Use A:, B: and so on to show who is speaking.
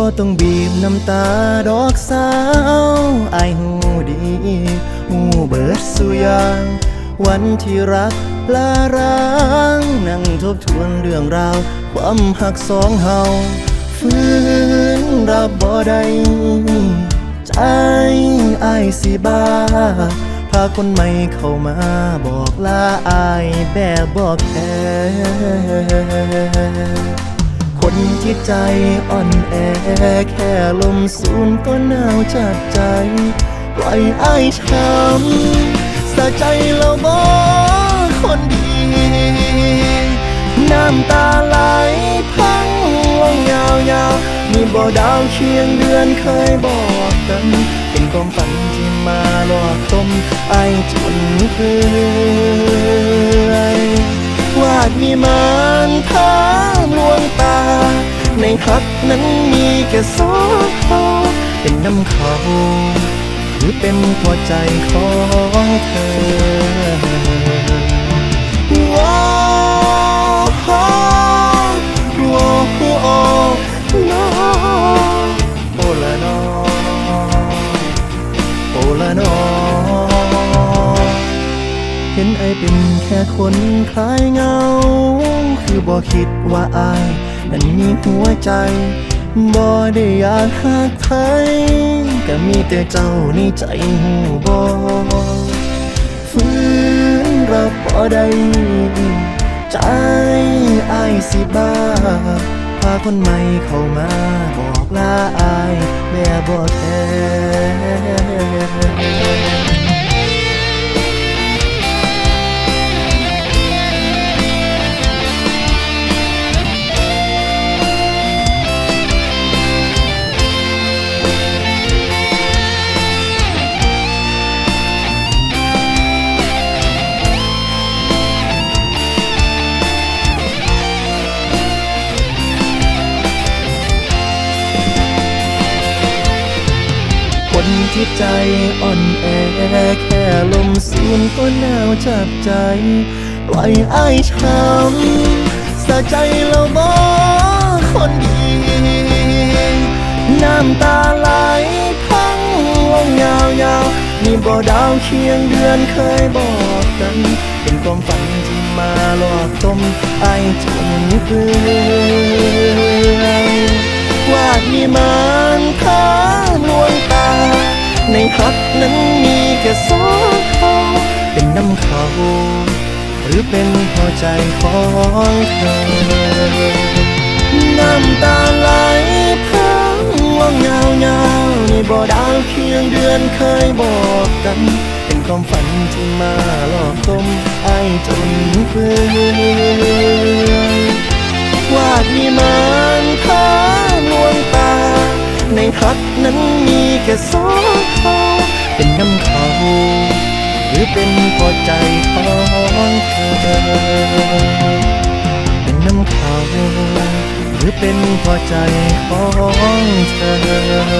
A: บ่ต้องบีบน้ำตาดอกสาวอายหูดีหูเบิดสุยางวันที่รักลาร้างนั่งทบทวนเรื่องราว ความหักสองเฮาฟื้นรับบ่ได้ใจอายสิบ้า พาคนใหม่เข้ามาบอกลาอายแบบบอกแค่ ที่ใจอ่อนแอ แค่ลมสูนก็หนาวจัดใจปล่อยอายช้ำสะใจเราบอคนดี น้ำตาไหลพังวงยาวยาวมีบ่ดาวเคียงเดือนเคยบอกกัน เป็นความฝันที่มาหลอกต้มไอายจนเพื่อยวาดมีมันทา ในฮักนั้นมีแค่สองเขาเป็นน้ำเขาหรือเป็นหัวใจของเธอโอ้โอ้โอ้โอ้โอลาโนโอลาโนเห็นไอเป็นแค่คนคล้ายเงา คือบ่คิดว่าอาย นั้นมีหัวใจบ่ได้อยากหักไทก็มีแต่เจ้าในใจหูบ่ฟื้นรับบ่ได้ใจอายสิบ้าพาคนใหม่เข้ามาบอกลาอายแบบบ่แท้ ที่ใจอ่อนแอ แค่ลมสูนก็หนาวจับใจ ปล่อยอายช้ำสะใจเราบอคนดี น้ำตาไหลพังวงยาวยาวๆมีบ่ดาวเคียงเดือนเคยบอกกัน เป็นความฝันที่มาหลอกต้มไอายจนเกลือวาดมีมา ในฮักนั้นมีแค่สองเขาเป็นน้ำเขาหรือเป็นหัวใจของเธอ น้ำตาไหลพังว่างเงาเงาๆในบ่อดาวเคียงเดือนเคยบอกกัน เป็นความฝันที่มาหลอกต้มไอจนเพื่อยวาดมีมันทางลวงตา ในฮักนั้นมีแค่สอง เป็นพอใจของเธอ เป็นน้ำเขาหรือเป็นพอใจของเธอ